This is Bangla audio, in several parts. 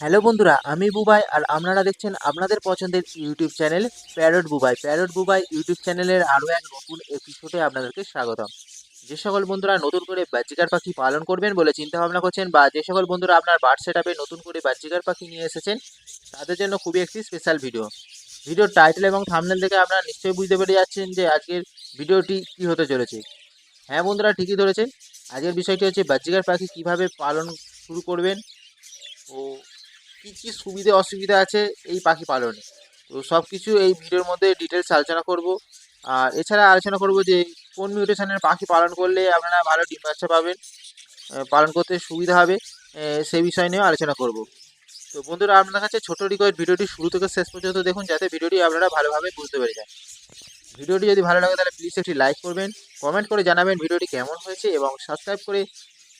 হ্যালো বন্ধুরা, আমি বুবাই আর আপনারা দেখছেন আপনাদের পছন্দের YouTube channel parrot Bubai. Parrot Bubai YouTube চ্যানেলের আরও এক নতুন এপিসোডে আপনাদেরকে স্বাগতম। যে সকল বন্ধুরা নতুন করে বাচ্চিকার পাখি পালন করবেন বলে চিন্তা ভাবনা করছেন বা যে সকল বন্ধুরা আপনার বার্ড সেট নতুন করে বাচ্চিকার পাখি নিয়ে এসেছেন, তাদের জন্য খুবই একটি স্পেশাল ভিডিও ভিডিওর টাইটেল এবং থামনেল দেখে আপনারা নিশ্চয়ই বুঝতে পেরে যাচ্ছেন যে আজকের ভিডিওটি কী হতে চলেছে। হ্যাঁ বন্ধুরা, ঠিকই ধরেছেন। আজকের বিষয়টি হচ্ছে বাচ্চিকার পাখি কীভাবে পালন শুরু করবেন ও কী কী সুবিধে অসুবিধা আছে এই পাখি পালনে? তো সব কিছু এই ভিডিওর মধ্যে ডিটেলস আলোচনা করব। আর এছাড়া আলোচনা করব যে, কোন মিউটেশনের পাখি পালন করলে আপনারা ভালো ডিম বাচ্চা পাবেন পালন করতে সুবিধা হবে সেই বিষয় নিয়েও আলোচনা করব। তো বন্ধুরা আপনার কাছে ছোটো রিকোয়েস্ট ভিডিওটি শুরু থেকে শেষ পর্যন্ত দেখুন, যাতে ভিডিওটি আপনারা ভালোভাবে বুঝতে পেরে যান। ভিডিওটি যদি ভালো লাগে, তাহলে প্লিজ একটি লাইক করবেন কমেন্ট করে জানাবেন ভিডিওটি কেমন হয়েছে, এবং সাবস্ক্রাইব করে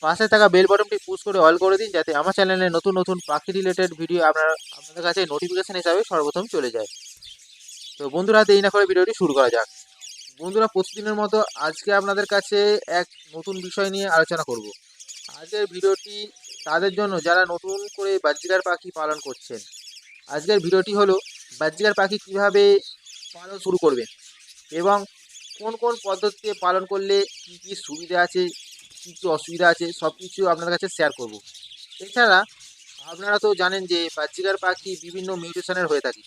পাশে থাকা বেল বাটনটি পুশ করে অল করে দিন যাতে আমার চ্যানেলে নতুন নতুন পাখি রিলেটেড ভিডিও আপনারা, আপনাদের কাছে নোটিফিকেশন হিসাবে সর্বপ্রথম চলে যায়। তো বন্ধুরা, দেরি না করে ভিডিওটি শুরু করা যাক। বন্ধুরা, প্রতিদিনের মতো আজকে আপনাদের কাছে এক নতুন বিষয় নিয়ে আলোচনা করব। আজকের ভিডিওটি তাদের জন্য যারা নতুন করে বাহ্যিকার পাখি পালন করছেন, আজকের ভিডিওটি হলো বাহ্যিকার পাখি কীভাবে পালন শুরু করবেন এবং কোন কোন পদ্ধতিতে পালন করলে কী কী সুবিধা আছে কী কী অসুবিধা আছে, সব কিছু আপনাদের কাছে শেয়ার করব। এছাড়া, আপনারা তো জানেন যে বাহ্যিকার পাখি বিভিন্ন মিউটেশনের হয়ে থাকে।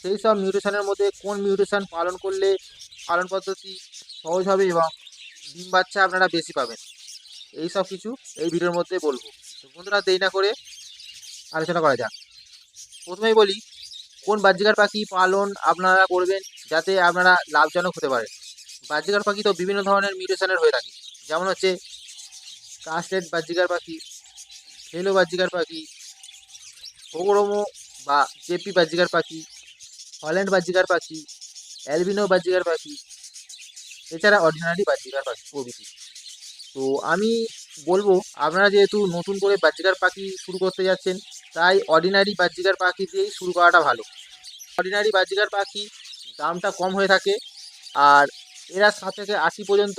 সেই সব মিউটেশনের মধ্যে কোন মিউটেশন পালন করলে পালন পদ্ধতি সহজ হবে এবং ডিম বাচ্চা আপনারা বেশি পাবেন? এই সব কিছু এই ভিডিওর মধ্যে বলব। তো বন্ধুরা, দেরি না করে আলোচনা করা যাক। প্রথমেই বলি, কোন বাহ্যিকার পাখি পালন আপনারা করবেন যাতে আপনারা লাভজনক হতে পারেন? বাহ্যিকার পাখি তো বিভিন্ন ধরনের মিউটেশনের হয়ে থাকে। যেমন হচ্ছে কাস্টেড বাহ্যিকার পাখি ফেলো বাহ্যিকার পাখি, ওগরমো বা জেপি বাহ্যিকার পাখি, হল্যান্ড বাহ্যিকার পাখি, অ্যালবিনো বাহ্যিকার পাখি, এছাড়া অর্ডিনারি বাহ্যিকার পাখি প্রভৃতি। তো আমি বলব, আপনারা যেহেতু নতুন করে বাহ্যিকার পাখি শুরু করতে যাচ্ছেন, তাই অর্ডিনারি বাহ্যিকার পাখি দিয়েই শুরু করাটা ভালো। অর্ডিনারি বাহ্যিকার পাখি দামটা কম হয়ে থাকে, আর এরা সাত থেকে আশি পর্যন্ত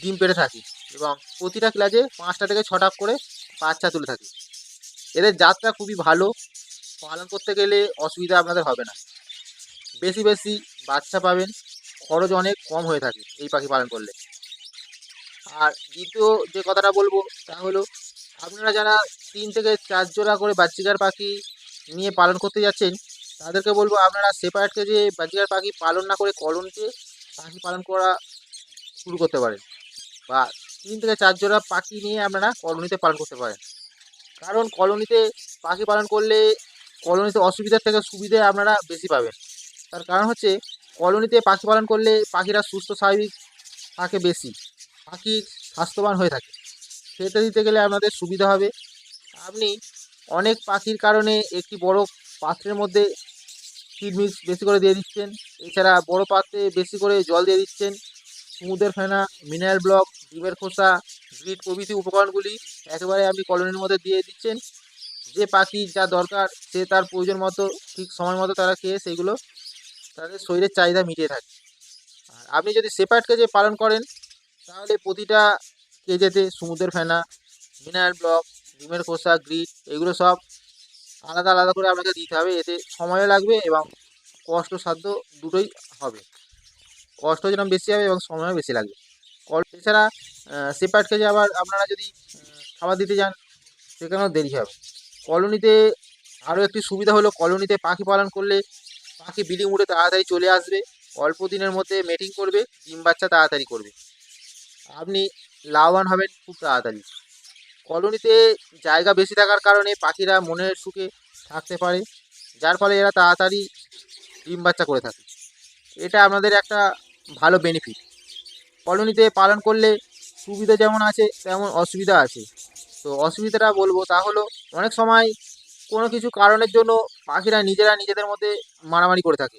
ডিম পেড়ে থাকে। এবং প্রতিটা ক্লাসে পাঁচটা থেকে ছটা করে বাচ্চা তুলে থাকে। এদের জাতটা খুবই ভালো। পালন করতে গেলে অসুবিধা আপনাদের হবে না। বেশি বেশি বাচ্চা পাবেন। খরচ অনেক কম হয়ে থাকে এই পাখি পালন করলে। আর দ্বিতীয় যে কথাটা বলব, তা হলো আপনারা যারা তিন থেকে চার জোড়া করে বাচ্চিকার পাখি নিয়ে পালন করতে যাচ্ছেন, তাদেরকে বলব আপনারা সেপারেটকে যে বাচ্চিকার পাখি পালন না করে কলনকে পাখি পালন করা শুরু করতে পারেন। বা তিন থেকে চার জোড়া পাখি নিয়ে আপনারা কলোনিতে পালন করতে পারেন। কারণ কলোনিতে পাখি পালন করলে কলোনিতে অসুবিধার থেকে সুবিধে আপনারা বেশি পাবেন। তার কারণ হচ্ছে কলোনিতে পাখি পালন করলে পাখিরা সুস্থ, স্বাভাবিক থাকে বেশি। পাখি স্বাস্থ্যবান হয়ে থাকে। খেতে দিতে গেলে আপনাদের সুবিধা হবে। আপনি অনেক পাখির কারণে একটি বড় পাত্রের মধ্যে ফিড মিক্স বেশি করে দিয়ে দিচ্ছেন। এছাড়া বড় পাত্রে বেশি করে জল দিয়ে দিচ্ছেন। সমুদ্রের ফেনা মিনারেল ব্লক, ডিমের খোসা, গ্রিট প্রভৃতি উপকরণগুলি একেবারে আপনি কলোনির মধ্যে দিয়ে দিচ্ছেন। যে পাখি যা দরকার, সে তার প্রয়োজন মতো, ঠিক সময় মতো তারা খেয়ে সেইগুলো তাদের শরীরের চাহিদা মিটিয়ে থাকে। আর আপনি যদি সেপারেট কেজে পালন করেন, তাহলে প্রতিটা কেজেতে সমুদ্রের ফেনা মিনারেল ব্লক, ডিমের খোসা, গ্রিট, এগুলো সব আলাদা আলাদা করে আপনাকে দিতে হবে। এতে সময়ও লাগবে এবং কষ্টসাধ্য দুটোই হবে। কষ্ট যেরকম বেশি হবে এবং সময়ও বেশি লাগবে। কল এছাড়া সেপারেট কেজে আবার আপনারা যদি খাবার দিতে যান, সেখানেও দেরি হবে। কলোনিতে আরও একটি সুবিধা হলো, কলোনিতে পাখি পালন করলে পাখি বিলি উড়ে তাড়াতাড়ি চলে আসবে, অল্প দিনের মধ্যে মেটিং করবে, ডিম বাচ্চা তাড়াতাড়ি করবে। আপনি লাভবান হবেন খুব তাড়াতাড়ি। কলোনিতে জায়গা বেশি থাকার কারণে পাখিরা মনের সুখে থাকতে পারে, যার ফলে এরা তাড়াতাড়ি ডিম বাচ্চা করে থাকে। এটা আপনাদের একটা ভালো বেনিফিট কলোনিতে পালন করলে সুবিধা যেমন আছে, তেমন অসুবিধা আছে। তো অসুবিধাটা বলব তা হলো, অনেক সময় কোনো কিছু কারণের জন্য পাখিরা নিজেরা নিজেদের মধ্যে মারামারি করে থাকে।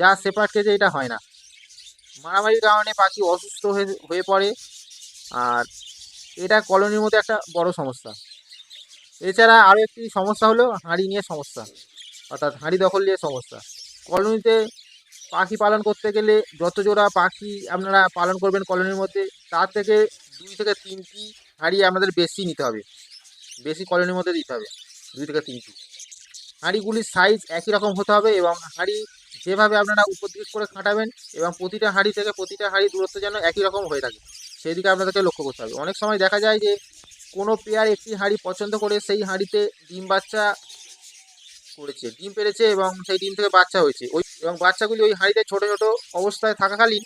যা সেপারেট কেজে এটা হয় না। মারামারির কারণে পাখি অসুস্থ হয়ে হয়ে পড়ে, আর এটা কলোনির মধ্যে একটা বড় সমস্যা। এছাড়া আরও একটি সমস্যা হলো হাঁড়ি নিয়ে সমস্যা, অর্থাৎ হাঁড়ি দখল নিয়ে সমস্যা। কলোনিতে পাখি পালন করতে গেলে যত জোড়া পাখি আপনারা পালন করবেন কলোনির মধ্যে, তার থেকে দুই থেকে তিনটি হাঁড়ি আপনাদের বেশি নিতে হবে। বেশি কলোনির মধ্যে দিতে হবে, দুই থেকে তিনটি। হাঁড়িগুলির সাইজ একই রকম হতে হবে এবং হাঁড়ি যেভাবে আপনারা উপর করে খাটাবেন এবং প্রতিটা হাঁড়ি থেকে প্রতিটা হাঁড়ি দূরত্ব যেন একই রকম হয়ে থাকে সেই দিকে আপনাদেরকে লক্ষ্য করতে হবে। অনেক সময় দেখা যায় যে কোনো পেয়ার একটি হাঁড়ি পছন্দ করে সেই হাঁড়িতে ডিম বাচ্চা করেছে, ডিম পেরেছে এবং সেই ডিম থেকে বাচ্চা হয়েছে। ওই এবং বাচ্চাগুলি ওই হাঁড়িতে ছোটো ছোটো অবস্থায় থাকাকালীন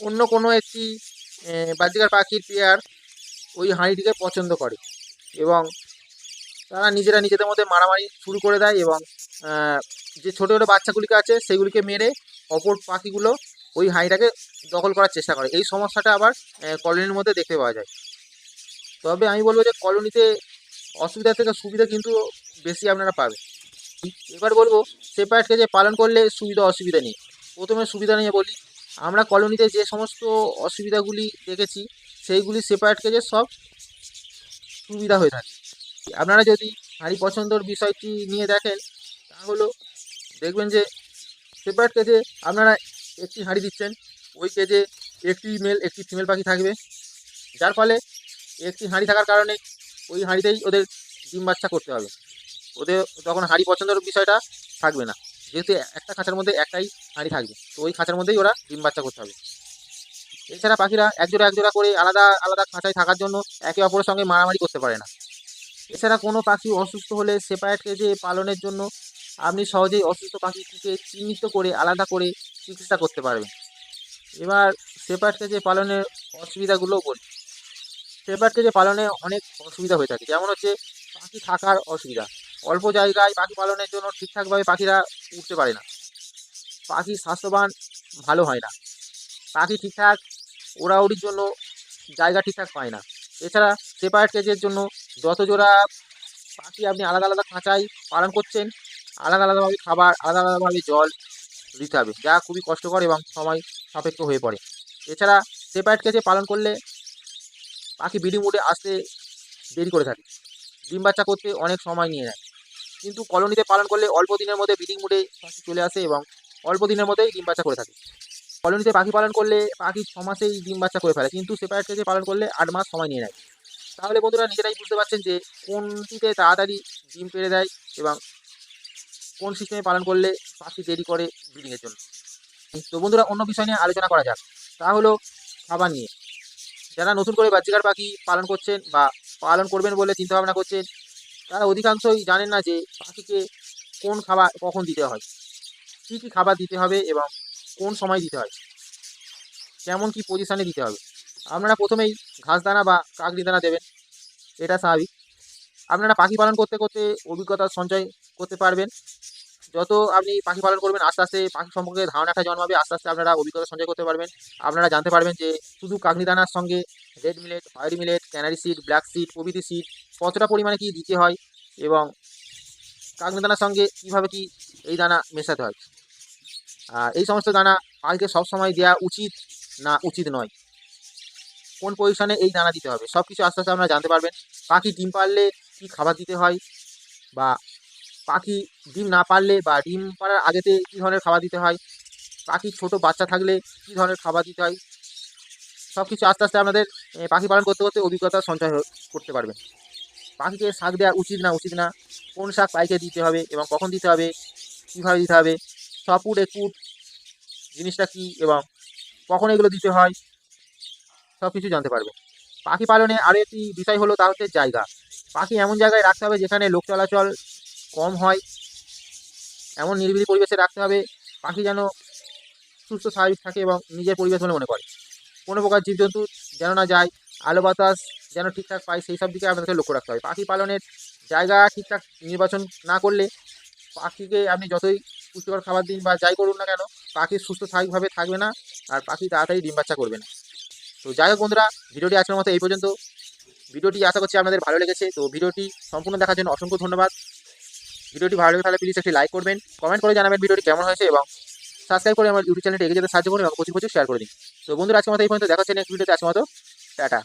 অন্য কোনো একটি বাজিকার পাখির পেয়ার ওই হাঁড়িটিকে পছন্দ করে এবং তারা নিজেরা নিজেদের মধ্যে মারামারি শুরু করে দেয় এবং যে ছোটো ছোটো বাচ্চাগুলিকে আছে সেগুলিকে মেরে অপর পাখিগুলো ওই হাঁড়িটাকে দখল করার চেষ্টা করে। এই সমস্যাটা আবার কলোনির মধ্যে দেখতে পাওয়া যায়। তবে আমি বলব যে কলোনিতে অসুবিধা থেকে সুবিধা কিন্তু বেশি আপনারা পাবেন। এবার বলব সেপারেটকে যে পালন করলে সুবিধা অসুবিধা নেই। প্রথমে সুবিধা নিয়ে বলি, আমরা কলোনিতে যে সমস্ত অসুবিধাগুলি দেখেছি, সেইগুলি সেপারেটকে যে সব সুবিধা হয়ে থাকে। আপনারা যদি হাঁড়ি পছন্দর বিষয়টি নিয়ে দেখেন, তাহলে দেখবেন যে সেপারেট কেজে আপনারা একটি হাঁড়ি দিচ্ছেন, ওই কেজে একটি মেল একটি ফিমেল পাখি থাকবে। যার ফলে একটি হাঁড়ি থাকার কারণে ওই হাঁড়িতেই ওদের ডিম বাচ্চা করতে হবে। ওদের তখন হাঁড়ি পছন্দের বিষয়টা থাকবে না। যেহেতু একটা খাঁচার মধ্যে একটাই হাঁড়ি থাকবে, তো ওই খাঁচার মধ্যেই ওরা ডিম বাচ্চা করতে হবে। এছাড়া পাখিরা একজোড়া একজোড়া করে আলাদা আলাদা খাঁচায় থাকার জন্য একে অপরের সঙ্গে মারামারি করতে পারে না। এছাড়া কোনো পাখি অসুস্থ হলে সেপারেটকে যে পালনের জন্য আপনি সহজেই অসুস্থ পাখিটিকে চিহ্নিত করে আলাদা করে চিকিৎসা করতে পারবেন। এবার সেপারেটকে যে পালনের অসুবিধাগুলো বলি। সেপারেটকে যে পালনে অনেক অসুবিধা হয়ে থাকে, যেমন হচ্ছে পাখি থাকার অসুবিধা। অল্প জায়গায় পাখি পালনের জন্য ঠিকঠাকভাবে পাখিরা উঠতে পারে না। পাখি স্বাস্থ্যবান ভালো হয় না। পাখি ঠিকঠাক ওড়াউড়ির জন্য জায়গা ঠিকঠাক পায় না। এছাড়া সেপারেট কেজের জন্য যত জোড়া পাখি আপনি আলাদা আলাদা খাঁচায় পালন করছেন, আলাদা আলাদাভাবে খাবার, আলাদা আলাদাভাবে জল দিতে হবে, যা খুবই কষ্টকর এবং সময় সাপেক্ষ হয়ে পড়ে। এছাড়া সেপারেট কেজে পালন করলে পাখি বিডি মুডে আসতে দেরি করে থাকে। ডিম বাচ্চা করতে অনেক সময় নিয়ে নেয়। কিন্তু কলোনিতে পালন করলে অল্প দিনের মধ্যে ব্রিডিং মুডে চলে আসে এবং অল্প দিনের মধ্যেই ডিম বাচ্চা করে থাকে। কলোনিতে পাখি পালন করলে পাখি ছ মাসেই ডিম বাচ্চা করে ফেলে, কিন্তু সেপারেট কেজে পালন করলে আট মাস সময় নিয়ে নেয়। তাহলে বন্ধুরা নিজেরাই বুঝতে পারছেন যে কোনটিতে তাড়াতাড়ি ডিম পেড়ে দেয় এবং কোন সিস্টেমে পালন করলে পাখি দেরি করে ব্রিডিংয়ের জন্য। তো বন্ধুরা অন্য বিষয় নিয়ে আলোচনা করা যাক। তা হলো খাবার নিয়ে। যারা নতুন করে বাচ্চিকার পাখি পালন করছেন বা পালন করবেন বলে চিন্তা ভাবনা করছেন তারা অধিকাংশই জানেন না যে পাখিকে কোন খাবার কখন দিতে হয়, কী কী খাবার দিতে হবে এবং কোন সময় দিতে হয়, কেমন কি পজিশানে দিতে হবে। আপনারা প্রথমেই ঘাস দানা বা কাকড়ি দানা দেবেন, এটা স্বাভাবিক। আপনারা পাখি পালন করতে করতে অভিজ্ঞতা সঞ্চয় করতে পারবেন। যত আপনি পাখি পালন করবেন, আস্তে আস্তে পাখি সম্পর্কে ধারণাটা জন্মাবে, আস্তে আস্তে আপনারা অভিজ্ঞতা সঞ্চয় করতে পারবেন। আপনারা জানতে পারবেন যে শুধু কাকড়ি দানার সঙ্গে red millet white millet canary seed black seed প্রভৃতি সিড কতটা পরিমাণে কি দিতে হয় এবং দানার সঙ্গে কীভাবে কি এই দানা মেশাতে হয়? এই সমস্ত দানা পাখিকে সবসময় দেওয়া উচিত না উচিত নয়? কোন পজিশনে এই দানা দিতে হবে? সব কিছু আস্তে আস্তে আপনারা জানতে পারবেন। পাখি ডিম পারলে কী খাবার দিতে হয় বা পাখি ডিম না পারলে বা ডিম পাড়ার আগেতে কী ধরনের খাবার দিতে হয়? পাখি ছোট বাচ্চা থাকলে কী ধরনের খাবার দিতে হয়? সব কিছু আস্তে আস্তে আপনাদের পাখি পালন করতে করতে অভিজ্ঞতা সঞ্চয় করতে পারবেন পাখিকে শাক দেওয়া উচিত না উচিত না। কোন শাক পাখিকে দিতে হবে এবং কখন দিতে হবে, কীভাবে দিতে হবে, সপুট, একুট, জিনিসটা কী এবং কখন এগুলো দিতে হয় সব কিছু জানতে পারবেন পাখি পালনে আরও একটি বিষয় হলো, তা হচ্ছে জায়গা। পাখি এমন জায়গায় রাখতে হবে যেখানে লোক চলাচল কম হয়। এমন নিরিবিলি পরিবেশে রাখতে হবে, পাখি যেন সুস্থ, স্বাভাবিক থাকে এবং নিজের পরিবেশ বলে মনে করে। কোনো প্রকার জীবজন্তু যেন না যায়, আলো বাতাস যেন ঠিকঠাক পায়, সেই সব দিকে আপনাদের লক্ষ্য রাখতে হবে। পাখি পালনের জায়গা ঠিকঠাক নির্বাচন না করলে পাখিকে আপনি যতই পুষ্টিকর খাবার দিন বা যাই করুন না কেন, পাখি সুস্থ স্বাভাবিকভাবে থাকবে না আর পাখি তাড়াতাড়ি ডিম বাচ্চা করবে না। তো যাই হোক বন্ধুরা, ভিডিওটি আজকের মতো এই পর্যন্ত। ভিডিওটি আশা করছি আপনাদের ভালো লেগেছে। তো ভিডিওটি সম্পূর্ণ দেখার জন্য অসংখ্য ধন্যবাদ। ভিডিওটি ভালো লেগে তাহলে প্লিজ একটি লাইক করবেন কমেন্ট করে জানাবেন ভিডিওটি কেমন হয়েছে এবং সাবস্ক্রাইব করে আমার ইউটিউব চ্যানেলটি এগিয়ে যেতে সাহায্য করুন এবং প্রচুর প্রচুর শেয়ার করে দিন। তো বন্ধুরা আজকে মতো এই পর্যন্ত। দেখা হচ্ছে নেক্সট ভিডিওতে আজকে মতো, টাটা।